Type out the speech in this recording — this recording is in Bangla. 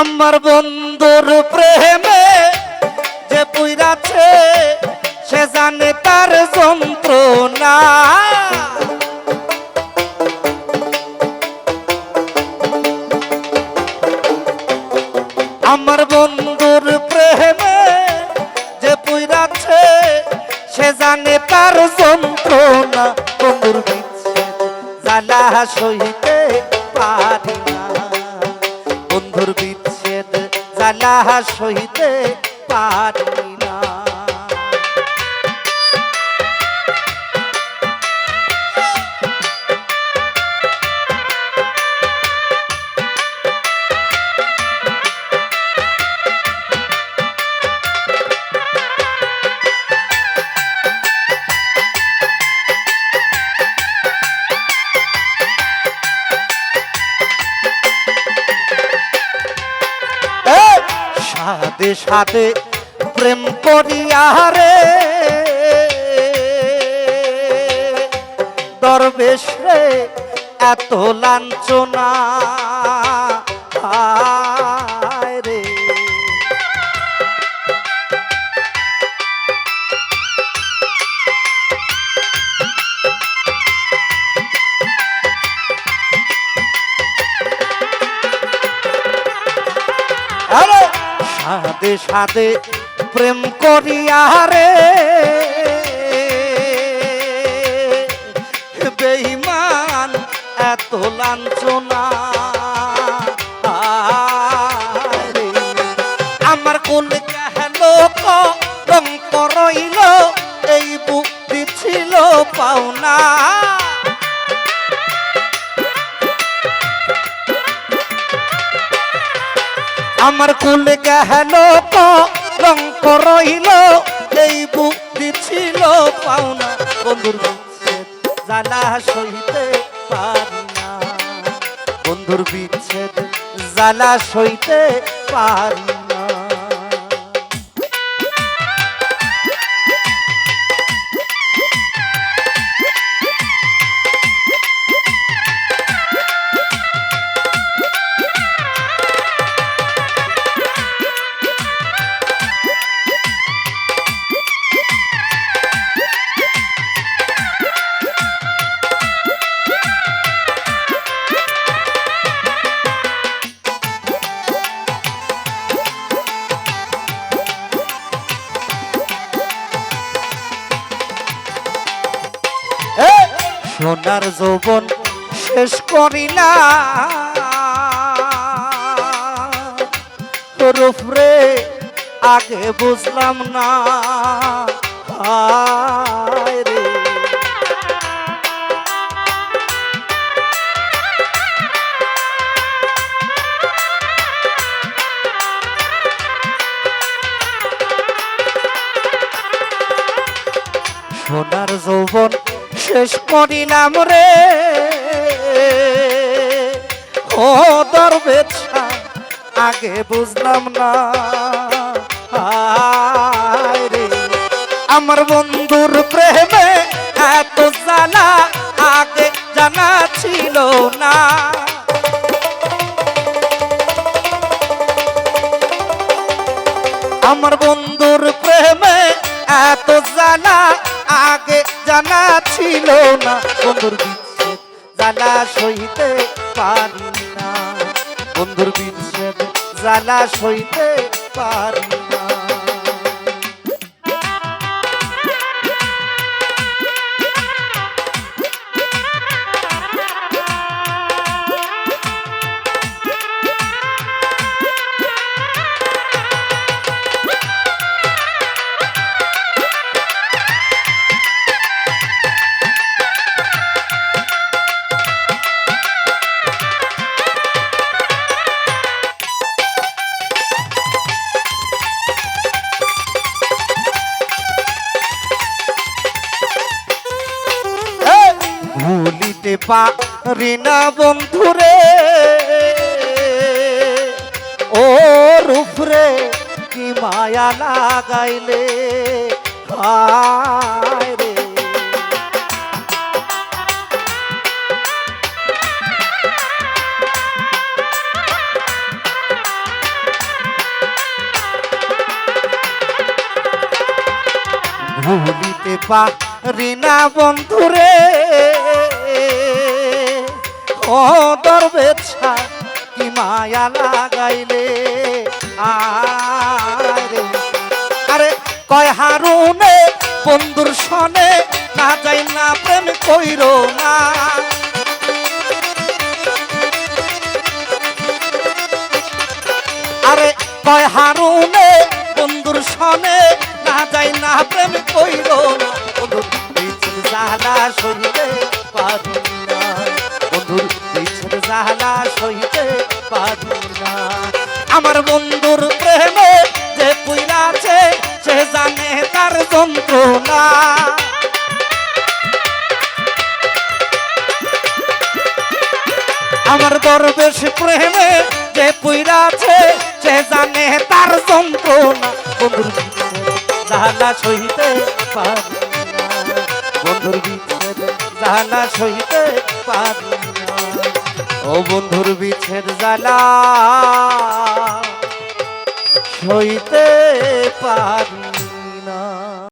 আমার বন্ধুর প্রেমে যে পুইরাছে, সে জানে তার যন্ত্রণা। আমার বন্ধুর প্রেমে যে পুইরাছে, সে জানে তার যন্ত্রণা। বন্ধুর জ্বালা সহিতে পারি না। জ্বালা সহিতে পারি। সাদে সাথে প্রেম করিয়া রে। দরবেশ রে এত লাঞ্ছনা। সাদে সাদে প্রেম করিয়া রে। আমার কুলে গেল রং রইল, এই বুদ্ধি ছিল পাওনা। বন্ধুর বিচ্ছেদ জ্বালা সইতে পারি না। বন্ধুর বিচ্ছেদ জ্বালা সইতে পারি সোনার যৌবন শেষ করিলা রূপরে আগে বুঝলাম না। রে। সোনার যৌবন শেষ করিলাম রে। ও দরবেছা, আগে বুঝলাম না। রে, আমার বন্ধুর প্রেমে এত জ্বালা আগে জানা ছিল না। আমার বন্ধুর প্রেমে এত জানা আগে জানা ছিল না, বন্ধুর বিচ্ছেদ জ্বালা সইতে পারি না। বন্ধুর বিচ্ছেদ জ্বালা সইতে পারি পারি না বন্ধুরে ও রূপরে কি মায়া লাগাইলে? রে। ভুলিতে পারি না বন্ধুরে ও দরবেছা কি মায়া লাগাইলে? আরে কয় হারুনে, বন্ধুর সনে না যাই না প্রেম কইর না। আরে, কয় হারুনে, বন্ধুর সনে না যাই না প্রেম কইর না। পিছন জালা সইতে পারি আমার বন্ধুর প্রেমে যে পুইরা আছে, সে জানে তার যন্ত্রণা। আমার দরবেশ প্রেমে যে পুইরা আছে, সে জানে তার যন্ত্রণা। বন্ধুর জানা সইতে পারি বন্ধুর ভিতরে সইতে পারি ও বন্ধুর বিচ্ছেদ জ্বালা সইতে পারি